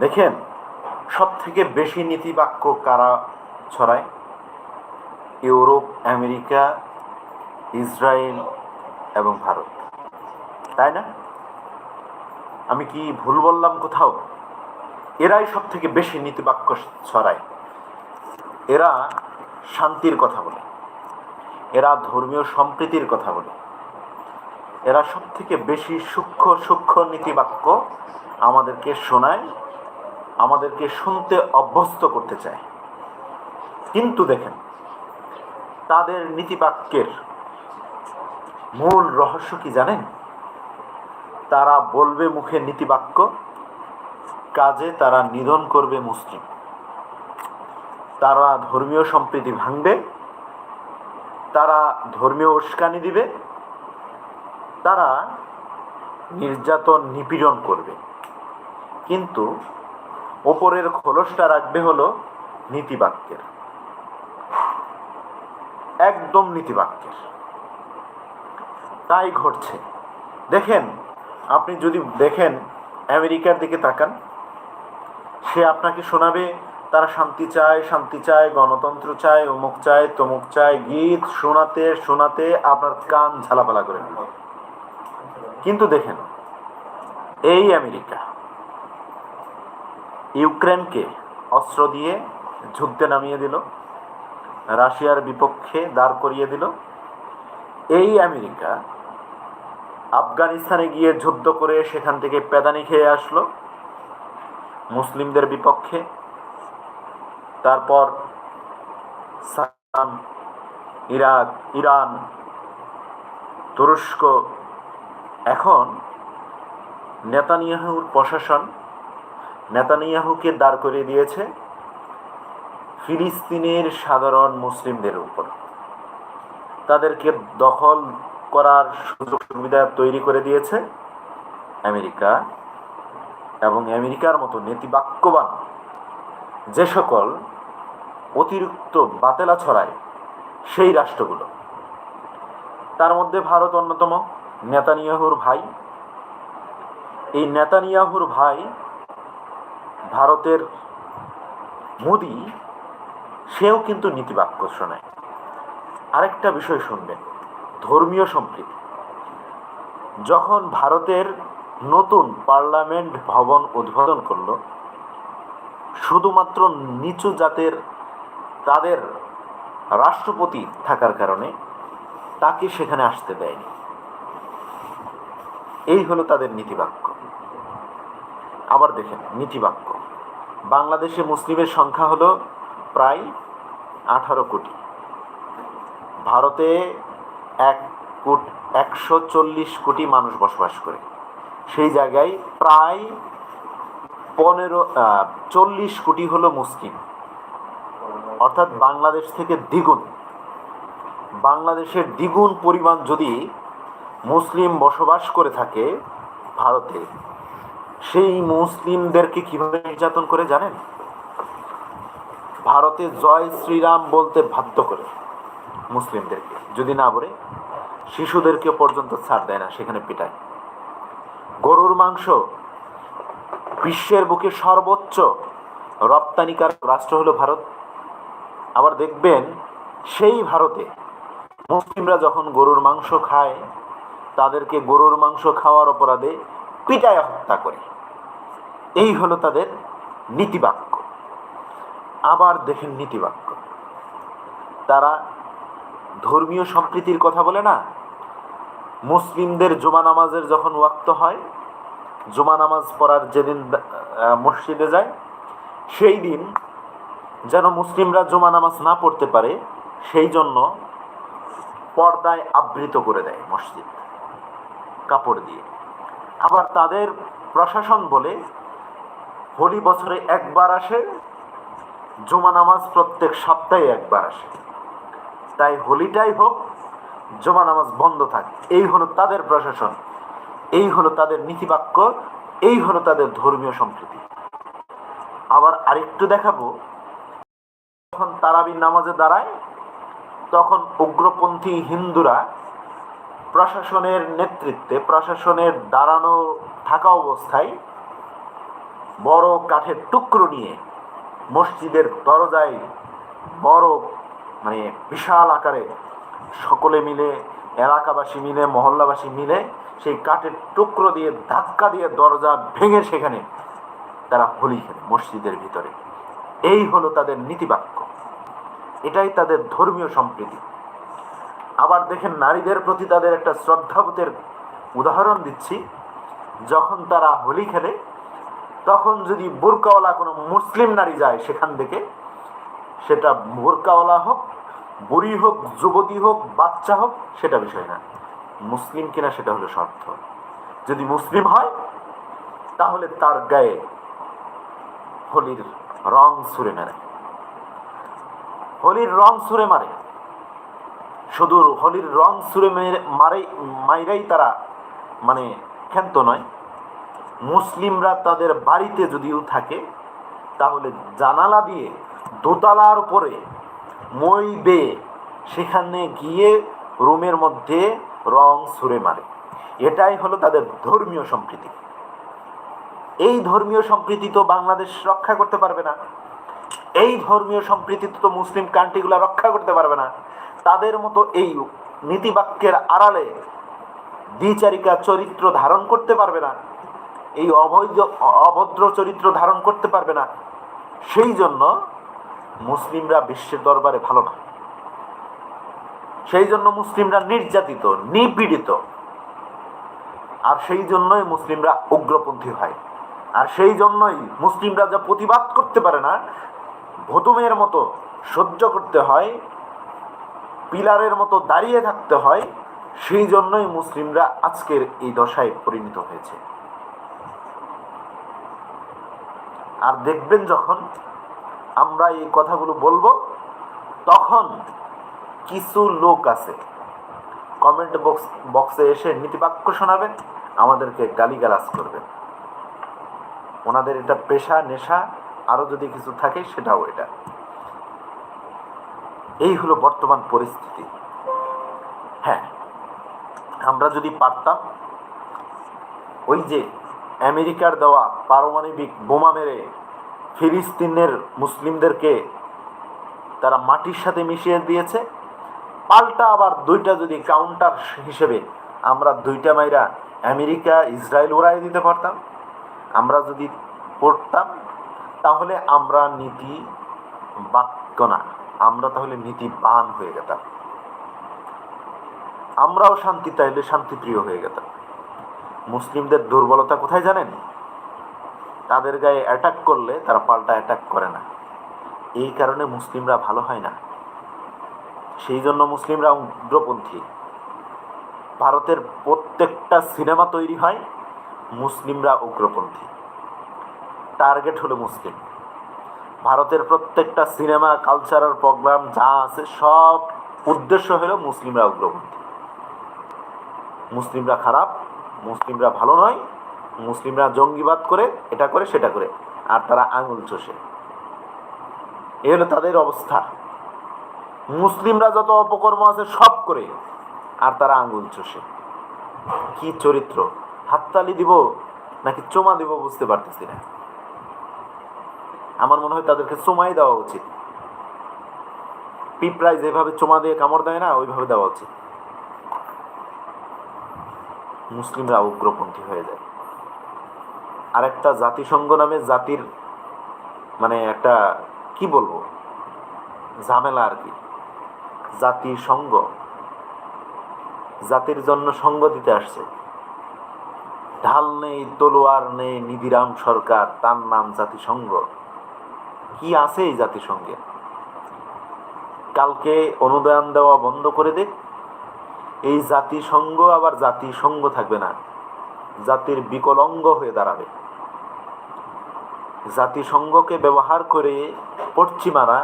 দেখেন সব থেকে বেশি নীতিবাক্য কারা ছড়ায়? ইউরোপ, আমেরিকা, ইসরায়েল এবং ভারত। তাই না? আমি কি ভুল বললাম কোথাও? এরাই সব থেকে বেশি নীতিবাক্য ছড়ায়। এরা শান্তির কথা বলে। এরা ধর্মীয় সম্প্রীতির কথা বলে। এরা সব থেকে বেশি সূক্ষ্ম সূক্ষ্ম নীতিবাক্য আমাদেরকে শোনায় আমাদেরকে শুনতে অভ্যস্ত করতে চায়। কিন্তু দেখেন, তাদের নীতিবাক্যের মূল রহস্য কি জানেন? তারা বলবে মুখে নীতিবাক্য, কাজে তারা নিধন করবে মুসলিম। তারা ধর্মীয় সম্প্রীতি ভাঙবে, তারা ধর্মীয় উস্কানি দিবে, তারা নির্যাতন নিপীড়ন করবে। কিন্তু ওপরের খোলসটা রাখবে হলো নীতিবাক্যের। একদম নীতিবাক্যের। তাই ঘটছে। দেখেন, আপনি যদি দেখেন, আমেরিকার দিকে তাকান, সে আপনাকে শোনাবে, তারা শান্তি চায় শান্তি চায়, গণতন্ত্র চায়, অমুক চায়, তমুক চায়, গীত শোনাতে শোনাতে আপনার কান ঝালাপালা করে কিন্তু দেখেন, এই আমেরিকা ইউক্রেনকে অস্ত্র দিয়ে যুদ্ধে নামিয়ে দিল, রাশিয়ার বিপক্ষে দাঁড় করিয়ে দিল। এই আমেরিকা আফগানিস্তানে গিয়ে যুদ্ধ করে সেখান থেকে পেদানি খেয়ে আসলো মুসলিমদের বিপক্ষে। তারপর সাম ইরাক, ইরান, তুরস্ক, এখন নেতানিয়াহুর প্রশাসন নেতানিয়াহুকে দাঁড় করিয়ে দিয়েছে ফিলিস্তিনের সাধারণ মুসলিমদের উপর। তাদেরকে দখল করার সুযোগ সুবিধা তৈরি করে দিয়েছে আমেরিকা এবং আমেরিকার মতো নীতিবাক্যবান যে সকল অতিরিক্ত বাতেলা ছড়ায় সেই রাষ্ট্রগুলো। তার মধ্যে ভারত অন্যতম, নেতানিয়াহুর ভাই। এই নেতানিয়াহুর ভাই ভারতের মোদি, সেও কিন্তু নীতিবাক্য শোনায়। আরেকটা বিষয় শুনবেন, ধর্মীয় সম্প্রীতি। যখন ভারতের নতুন পার্লামেন্ট ভবন উদ্বোধন করল, শুধুমাত্র নিচু জাতের তাদের রাষ্ট্রপতি থাকার কারণে তাকে সেখানে আসতে দেয়নি। এই হলো তাদের নীতিবাক্য। আবার দেখেন, নীতিবাক্য। বাংলাদেশে মুসলিমের সংখ্যা হলো প্রায় আঠারো কোটি। ভারতে এক কোট, একশো চল্লিশ কোটি মানুষ বসবাস করে। সেই জায়গায় প্রায় পনেরো চল্লিশ কোটি হলো মুসলিম। অর্থাৎ বাংলাদেশ থেকে দ্বিগুণ। বাংলাদেশের দ্বিগুণ পরিমাণ যদি মুসলিম বসবাস করে থাকে ভারতে সেই মুসলিমদেরকে কীভাবে নির্যাতন করে জানেন? ভারতে জয় শ্রীরাম বলতে বাধ্য করে মুসলিমদেরকে। যদি না বলে, শিশুদেরকে পর্যন্ত ছাড় দেয় না, সেখানে পিটায়। গরুর মাংস বিশ্বের বুকে সর্বোচ্চ রপ্তানিকার রাষ্ট্র হলো ভারত। আবার দেখবেন, সেই ভারতে মুসলিমরা যখন গরুর মাংস খায়, তাদেরকে গরুর মাংস খাওয়ার অপরাধে পিটায় হত্যা করে। এই হলো তাদের নীতিবাক্য। আবার দেখেন নীতিবাক্য। তারা ধর্মীয় সম্প্রীতির কথা বলে না। মুসলিমদের জুমা নামাজের যখন ওয়াক্ত হয়, জুমা নামাজ পড়ার যেদিন মসজিদে যায়, সেই দিন যেন মুসলিমরা জুমা নামাজ না পড়তে পারে, সেই জন্য পর্দায় আবৃত করে দেয় মসজিদ কাপড় দিয়ে। আবার তাদের প্রশাসন বলে হোলি বছরে একবার আসে, জুমা নামাজ প্রত্যেক সপ্তাহে একবার আসে। তাই হোলিটাই হোক, জমা নামাজ বন্ধ থাকে। এই হলো তাদের প্রশাসন, এই হলো তাদের নীতিবাক্য, এই হলো তাদের ধর্মীয় সম্প্রীতি। আবার আরেকটু দেখাবো, যখন তারাবির নামাজে দাঁড়ায়, তখন উগ্রপন্থী হিন্দুরা প্রশাসনের নেতৃত্বে, প্রশাসনের দাঁড়ানো থাকা অবস্থায় বড় কাঠের টুকরো নিয়ে মসজিদের দরজায় বড় মানে বিশাল আকারে সকলে মিলে, এলাকাবাসী মিলে, মহল্লাবাসী মিলে সেই কাঠের টুকরো দিয়ে, ধাক্কা দিয়ে দরজা ভেঙে সেখানে তারা হোলি খেলে মসজিদের ভিতরে। এই হলো তাদের নীতিবাক্য। এটাই তাদের ধর্মীয় সম্প্রীতি। আবার দেখেন নারীদের প্রতি তাদের একটা শ্রদ্ধাবোধের উদাহরণ দিচ্ছি। যখন তারা হোলি খেলে তখন যদি বোরকাওয়ালা কোনো মুসলিম নারী যায় সেখান থেকে, সেটা বোরকাওয়ালা হোক, বুড়ি হোক, যুবতী হোক, বাচ্চা হোক, সেটা বিষয় না। মুসলিম কিনা সেটা হলো শর্ত। যদি মুসলিম হয়, তাহলে তার গায়ে হোলির রং সুরে মেরে। হোলির রং সুরে মারে। শুধু হোলির রং সুরে মেরে মারে মাইরাই তারা মানে ক্ষান্ত নয়। মুসলিমরা তাদের বাড়িতে যদিও থাকে, তাহলে জানালা দিয়ে দোতলার উপরে মই বেয়ে সেখানে গিয়ে রুমের মধ্যে রং সুরে মারে। এটাই হলো তাদের ধর্মীয় সম্প্রীতি। এই ধর্মীয় সম্প্রীতি তো বাংলাদেশ রক্ষা করতে পারবে না। এই ধর্মীয় সম্প্রীতি তো মুসলিম কান্ট্রিগুলো রক্ষা করতে পারবে না। তাদের মতো এই নীতিবাক্যের আড়ালে দ্বিচারিকা চরিত্র ধারণ করতে পারবে না। এই অবৈধ, অভদ্র চরিত্র ধারণ করতে পারবে না। সেই জন্য মুসলিমরা বিশ্বের দরবারে ভালো না। সেই জন্য মুসলিমরা নির্যাতিত, নিপীড়িত। আর সেই জন্যই মুসলিমরা উগ্রপন্থী হয়। আর সেই জন্যই মুসলিমরা যা প্রতিবাদ করতে পারে না, ভতুমের মতো সহ্য করতে হয়, পিলারের মতো দাঁড়িয়ে থাকতে হয়, সেই জন্যই মুসলিমরা আজকের এই দশায় পরিণত হয়েছে। আর দেখবেন যখন আমরা এই কথাগুলো বলব, তখন কিছু লোক আছে কমেন্ট বক্স বক্সে এসে নীতিবাক্য শোনাবেন, আমাদেরকে গালিগালাজ করবেন। ওনাদের এটা পেশা, নেশা, আরও যদি কিছু থাকে সেটাও এটা। এই হলো বর্তমান পরিস্থিতি। হ্যাঁ আমরা যদি পারতাম, ওই যে আমেরিকার দেওয়া পারমাণবিক বোমা মেরে ফিলিস্তিনের মুসলিমদেরকে তারা মাটির সাথে মিশিয়ে দিয়েছে। পাল্টা আবার দুইটা যদি কাউন্টার হিসেবে আমরা দুইটা মাইরা আমেরিকা, ইসরায়েল উড়াই দিতে পারতাম, আমরা যদি পড়তাম, তাহলে আমরা নীতি বাক্য না, আমরা তাহলে নীতিবান হয়ে যেতাম। আমরাও শান্তি চাইলে শান্তিপ্রিয় হয়ে যেতাম। মুসলিমদের দুর্বলতা কোথায় জানেন? তাদের গায়ে অ্যাটাক করলে তারা পাল্টা অ্যাটাক করে না। এই কারণে মুসলিমরা ভালো হয় না। সেই জন্য মুসলিমরা উগ্রপন্থী। ভারতের প্রত্যেকটা সিনেমা তৈরি হয় মুসলিমরা উগ্রপন্থী। টার্গেট হলো মুসলিম। ভারতের প্রত্যেকটা সিনেমা কালচারাল প্রোগ্রাম যা আছে সব উদ্দেশ্য হলো মুসলিমরা উগ্রপন্থী। মুসলিমরা খারাপ মুসলিমরা ভালো নয়, মুসলিমরা জঙ্গিবাদ করে, এটা করে, সেটা করে, আর তারা আঙুল চষে। এ হলো তাদের অবস্থা। মুসলিমরা যত অপকর্ম আছে সব করে, আর তারা আঙুল চষে। কি চরিত্র? হাততালি দিব নাকি চোমা দিব বুঝতে পারতেছি না। আমার মনে হয় তাদেরকে চোমাই দেওয়া উচিত। পিঁপড়ায় যেভাবে চোমা দিয়ে কামড় দেয় না, ওইভাবে দেওয়া উচিত। মুসলিমরা উগ্রপন্থী হয়ে যায়। আর একটা জাতিসংঘ নামে জাতির মানে একটা, কি বলব? ঝামেলা আর কি। জাতিসংঘ। জাতির জন্য সঙ্গ দিতে আসছে। ঢাল নেই, তলোয়ার নেই, নিধিরাম সরকার, তার নাম জাতিসংঘ। কি আছে এই জাতিসংঘে? কালকে অনুদান দেওয়া বন্ধ করে দেখ এই জাতিসংঘ আবার জাতিসংঘ থাকবে না। জাতির বিকলঙ্গ হয়ে দাঁড়াবে। জাতিসংঘকে ব্যবহার করে পশ্চিমারা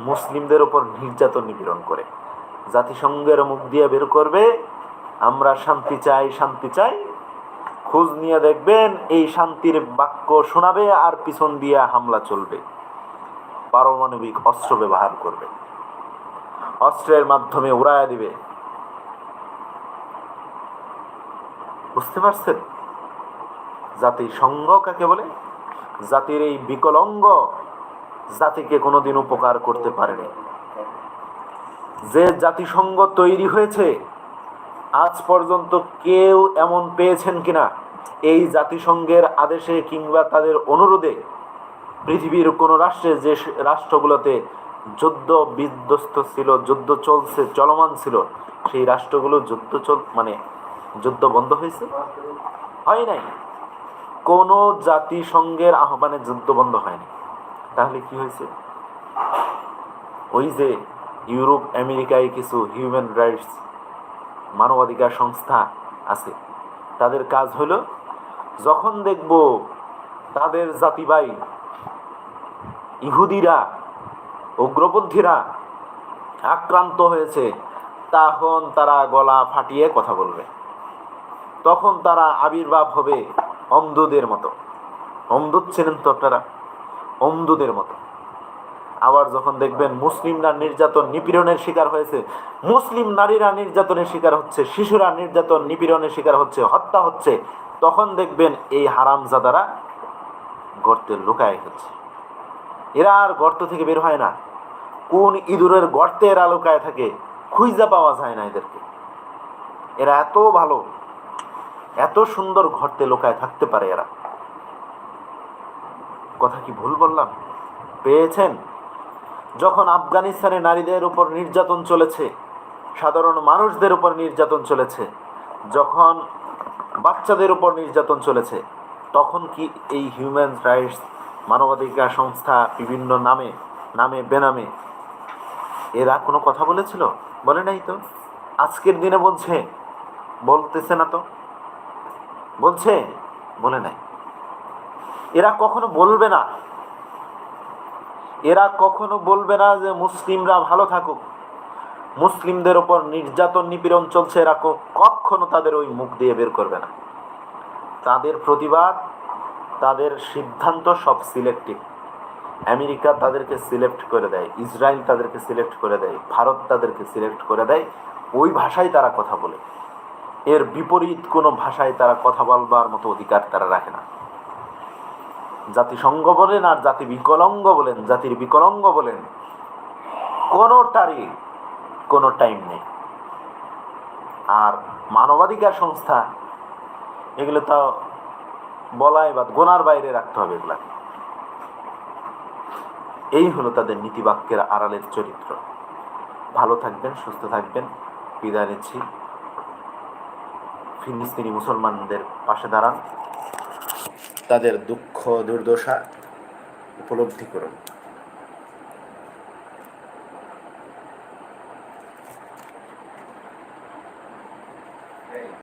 মুসলিমদের উপর নির্যাতন নিপীড়ন করে। জাতিসংঘের মুখ দিয়ে বের করবে, আমরা শান্তি চাই শান্তি চাই। খোঁজ নিয়ে দেখবেন, এই শান্তির বাক্য শোনাবে আর পিছন দিয়ে হামলা চলবে। পারমাণবিক অস্ত্র ব্যবহার করবে। অস্ত্রের মাধ্যমে উড়াইয়া দিবে। বুঝতে পারছেন? জাতিসংঘ কাকে বলে? জাতির এই বিকলঙ্গ জাতিকে কোনোদিন উপকার করতে পারেনি। যে জাতিসংঘ তৈরি হয়েছে, আজ পর্যন্ত কেউ এমন পেয়েছেন কিনা? এই জাতিসংঘের আদেশে কিংবা তাদের অনুরোধে পৃথিবীর কোনো রাষ্ট্রে যে রাষ্ট্রগুলোতে যুদ্ধ বিধ্বস্ত ছিল, যুদ্ধ চলছে, চলমান ছিল, সেই রাষ্ট্রগুলো যুদ্ধ চল মানে যুদ্ধ বন্ধ হয়েছে? হয় নাই? কোন জাতিসংঘের আহ্বানে যুদ্ধ বন্ধ হয়নি। তাহলে কি হয়েছে? ওই যে ইউরোপ, আমেরিকায় কিছু হিউম্যান রাইটস মানবাধিকার সংস্থা আছে, তাদের কাজ হলো যখন দেখব তাদের জাতিবাই ইহুদিরা, উগ্রপন্থীরা আক্রান্ত হয়েছে, তখন তারা গলা ফাটিয়ে কথা বলবে। তখন তারা আবির্ভাব হবে অন্ধদের মতো। অন্ধ ছিলেন তো আপনারা? অন্ধদের মতো। আবার যখন দেখবেন মুসলিমরা নির্যাতন নিপীড়নের শিকার হয়েছে, মুসলিম নারীরা নির্যাতনের শিকার হচ্ছে, শিশুরা নির্যাতন নিপীড়নের শিকার হচ্ছে, হত্যা হচ্ছে, তখন দেখবেন এই হারামজাদারা গর্তে লুকায় হচ্ছে। এরা আর গর্ত থেকে বের হয় না। কোন ইঁদুরের গর্তে এরা লুকায় থাকে, খুঁজা পাওয়া যায় না এদেরকে। এরা এত ভালো এত সুন্দর গর্তে লোকায় থাকতে পারে এরা। কথা কি ভুল বললাম? পেয়েছেন? যখন আফগানিস্তানে নারীদের উপর নির্যাতন চলেছে, সাধারণ মানুষদের উপর নির্যাতন চলেছে, যখন বাচ্চাদের উপর নির্যাতন চলেছে, তখন কি এই হিউম্যান রাইটস মানবাধিকার সংস্থা বিভিন্ন নামে নামে, বেনামে এরা কোনো কথা বলেছিল? বলে নাই তো? আজকের দিনে বলছে, বলতেছে না তো? বলছে? বলে নাই। এরা কখনো বলবে না। এরা কখনো বলবে না যে মুসলিমরা ভালো থাকুক। মুসলিমদের ওপর নির্যাতন নিপীড়ন চলছে। এরা কখনো তাদের ওই মুখ দিয়ে বের করবে না। তাদের প্রতিবাদ, তাদের সিদ্ধান্ত সব সিলেক্টিভ। আমেরিকা তাদেরকে সিলেক্ট করে দেয়। ইসরায়েল তাদেরকে সিলেক্ট করে দেয়। ভারত তাদেরকে সিলেক্ট করে দেয়। ওই ভাষায় তারা কথা বলে। এর বিপরীত কোনো ভাষায় তারা কথা বলবার মতো অধিকার তারা রাখে না। জাতিসংঘ বলেন আর জাতি বিকলঙ্গ বলেন, জাতির বিকলঙ্গ বলেন, কোনোটারই কোনো টাইম নেই। আর মানবাধিকার সংস্থা, এগুলো তো বলাই বা গোনার বাইরে রাখতে হবে এগুলা। এই হলো তাদের নীতিবাক্যের আড়ালের চরিত্র। ভালো থাকবেন, সুস্থ থাকবেন। বিদায় নিচ্ছি। ফিলিস্তিনি মুসলমানদের পাশে দাঁড়ান। তাদের দুঃখ দুর্দশা উপলব্ধি করুন।